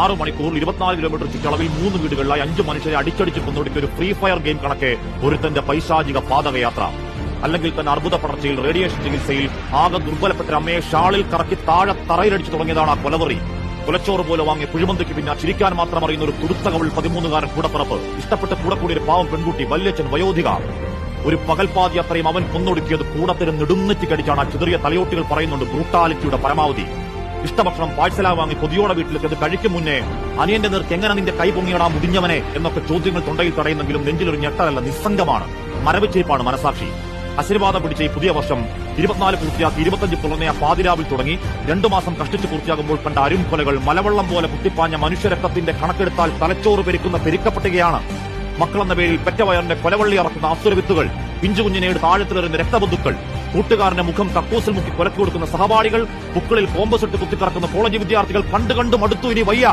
ആറ് മണിക്കൂർ ഇരുപത്തിനാല് കിലോമീറ്റർ ചുറ്റളവിൽ മൂന്ന് വീടുകളിലായി അഞ്ച് മനുഷ്യരെ അടിച്ചടിച്ച് കൊന്നൊടുക്കിയ ഒരു ഫ്രീ ഫയർ ഗെയിം കണക്കെ ഒരുത്തന്റെ പൈശാചിക പാതകയാത്ര. അല്ലെങ്കിൽ തന്നെ അർബുദ പടർച്ചയിൽ റേഡിയേഷൻ ചികിത്സയിൽ ആകെ ദുർബലപ്പെട്ട അമ്മയെ ഷാളിൽ കറക്കി താഴെ തറയിലടിച്ചു തുടങ്ങിയതാണ് ആ കൊലവറി. കുലച്ചോറ് പോലെ വാങ്ങിയ കുഴിമന്തിക്ക് പിന്നെ ചിരിക്കാൻ മാത്രം അറിയുന്ന ഒരു തുടുത്തകവൾ പതിമൂന്നുകാരൻ കൂടപ്പിറപ്പ്. ഇഷ്ടപ്പെട്ട് കൂടെ ഒരു പാവം പെൺകുട്ടി വല്യച്ഛൻ വയോധിക. ഒരു പകൽപാതി അത്രയും അവൻ കൊന്നൊടുക്കിയത് കൂടത്തിന് നെടുന്നെറ്റി കടിച്ചാണ് ആ ചിതറിയ തലയോട്ടികൾ പറയുന്നുണ്ട് ബ്രൂട്ടാലിറ്റിയുടെ പരമാവധി. ഇഷ്ടഭക്ഷണം പാഴ്സലാ വാങ്ങി കൊതിയോടെ അത് കഴിക്കും മുന്നേ അനിയന്റെ നേർക്ക് എങ്ങനെ നിന്റെ കൈ പൊങ്ങിയടാ മുടിഞ്ഞവനെ എന്നൊക്കെ ചോദ്യങ്ങൾ തൊണ്ടയിൽ തടയുന്നെങ്കിലും നെഞ്ചിലൊരു ഞെട്ടലല്ല നിസ്സംഗമാണ്. മരവിച്ചേപ്പാണ് മനസാക്ഷി. ആശീർവാദം പിടിച്ച ഈ പുതിയ വർഷം ഇരുപത്തിനാല് പൂർത്തിയാക്കി ഇരുപത്തഞ്ച് പുറമെ പാതിരാവിൽ തുടങ്ങി. രണ്ടു മാസം കഷ്ടിച്ച് പൂർത്തിയാകുമ്പോൾ കണ്ട അരുംകൊലകൾ മലവെള്ളം പോലെ കുത്തിപ്പാഞ്ഞ മനുഷ്യരക്തത്തിന്റെ കണക്കെടുത്താൽ തലച്ചോറ് പെരുക്കുന്ന പെരുക്കപ്പട്ടികയാണ്. മക്കളെന്ന പേരിൽ പെറ്റവയറിന്റെ കൊലവള്ളി ഇറക്കുന്ന അസുരവിത്തുകൾ പിഞ്ചുകുഞ്ഞിനേട് താഴത്തിലെറിയുന്ന രക്തബന്ധുക്കൾ കൂട്ടുകാരന്റെ മുഖം കക്കൂസിൽ മുക്കി കൊലക്കി കൊടുക്കുന്ന സഹപാഠികൾ ബുക്കുകളിൽ കോമ്പസിട്ട് കുത്തിക്കറക്കുന്ന കോളേജ് വിദ്യാർത്ഥികൾ കണ്ടു കണ്ടും അടുത്തു ഇനി വയ്യ.